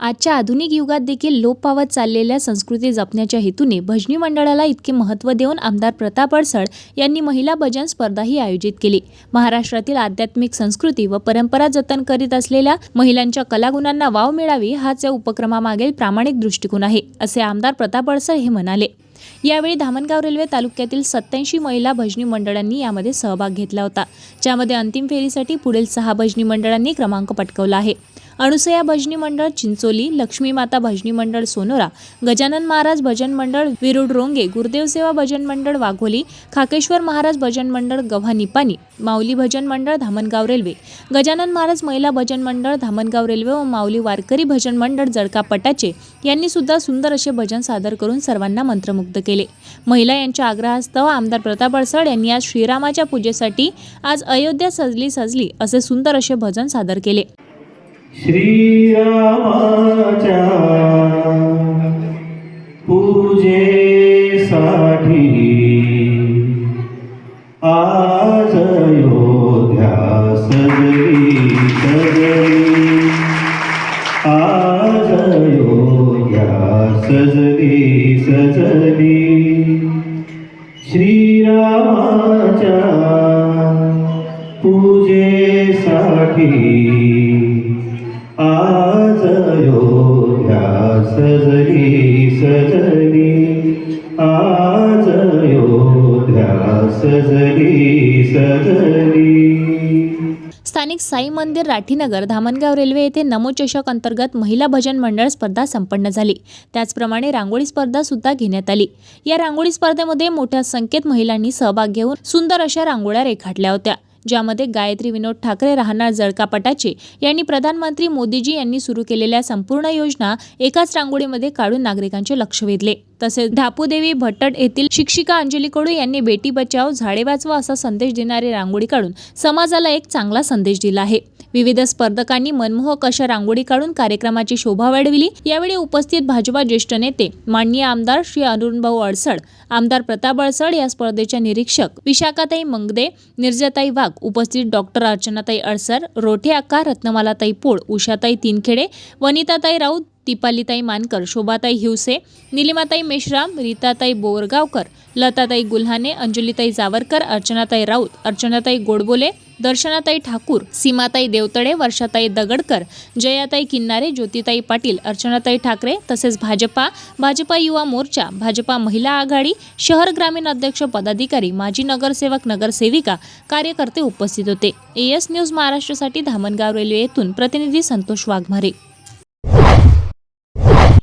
आजच्या आधुनिक युगात देखील लोप पावत चाललेल्या संस्कृती जपण्याच्या हेतूने भजनी मंडळाला इतके महत्त्व देऊन आमदार प्रताप अडसड यांनी महिला भजन स्पर्धाही आयोजित केली. महाराष्ट्रातील आध्यात्मिक संस्कृती व परंपरा जतन करीत असलेल्या महिलांच्या कलागुणांना वाव मिळावी हाच या उपक्रमामागील प्रामाणिक दृष्टिकोन आहे असे आमदार प्रताप अडसड हे म्हणाले. यावेळी धामणगाव रेल्वे तालुक्यातील सत्याऐंशी महिला भजनी मंडळांनी यामध्ये सहभाग घेतला होता ज्यामध्ये अंतिम फेरीसाठी पुढील सहा भजनी मंडळांनी क्रमांक पटकवला आहे. अणुसया भजनी मंडळ चिंचोली लक्ष्मी माता भजनी मंडळ सोनोरा गजानन महाराज भजन मंडळ विरुड रोंगे गुरुदेव सेवा भजन मंडळ वाघोली खाकेश्वर महाराज भजन मंडळ गव्हा निपाणी माऊली भजन मंडळ धामणगाव रेल्वे गजानन महाराज महिला भजन मंडळ धामणगाव रेल्वे व माऊली वारकरी भजन मंडळ जळका पटाचे यांनी सुद्धा सुंदर असे भजन सादर करून सर्वांना मंत्रमुग्ध केले. महिला यांच्या आग्रहास्तव आमदार प्रताप अडसड यांनी आज श्रीरामाच्या पूजेसाठी आज अयोध्या सजली सजली असे सुंदर असे भजन सादर केले. श्रीरामाच्या पूजेसाठी आज योध्या सजली सजली आज योध्या सजली सजली श्रीरामाच्या पूजेसाठी सजली सजली आज योध्या सजली सजली स्थानिक साई मंदिर राठीनगर धामणगाव रेल्वे येथे नमोचषक अंतर्गत महिला भजन मंडळ स्पर्धा संपन्न झाली. त्याचप्रमाणे रांगोळी स्पर्धा सुद्धा घेण्यात आली. या रांगोळी स्पर्धेमध्ये मोठ्या संख्येत महिलांनी सहभाग घेऊन सुंदर अशा रांगोळ्या रेखाटल्या होत्या. ज्यामध्ये गायत्री विनोद ठाकरे राहणार जळकापटाचे. यांनी प्रधानमंत्री मोदीजी यांनी सुरू केलेल्या संपूर्ण योजना एकाच रांगोळीमध्ये काढून नागरिकांचे लक्ष वेधले. तसेच ढापूदेवी भट्टट येथील शिक्षिका अंजली कडू यांनी बेटी बचाव झाडे वाचवा असा संदेश देणारी रांगोळी काढून समाजाला एक चांगला संदेश दिला आहे. विविध स्पर्धकांनी मनमोहक अशा रांगोळी काढून कार्यक्रमाची शोभा वाढविली. यावेळी उपस्थित भाजपा ज्येष्ठ नेते माननीय आमदार श्री अरुणभाऊ अडसड आमदार प्रताप अडसड या स्पर्धेच्या निरीक्षक विशाखाताई मंगदे निर्जताई वाघ उपस्थित डॉक्टर अर्चनाताई अडसर रोठे अक्का रत्नमालाताई पोळ उषाताई तिनखेडे वनिताताई राऊत दीपालीताई मानकर शोभाताई हिवसे निलिमाताई मेश्राम रीताताई बोरगावकर लताताई गुल्हाने अंजलीताई जावरकर अर्चनाताई राऊत अर्चनाताई गोडबोले दर्शनाताई ठाकूर सीमाताई देवतडे वर्षाताई दगडकर जयाताई किन्नारे ज्योतिताई पाटील अर्चनाताई ठाकरे तसेच भाजपा भाजपा युवा मोर्चा भाजपा महिला आघाडी शहर ग्रामीण अध्यक्ष पदाधिकारी माजी नगरसेवक नगरसेविका कार्यकर्ते उपस्थित होते. ए एस न्यूज महाराष्ट्रासाठी धामणगाव रेल्वे येथून प्रतिनिधी संतोष वाघमारे.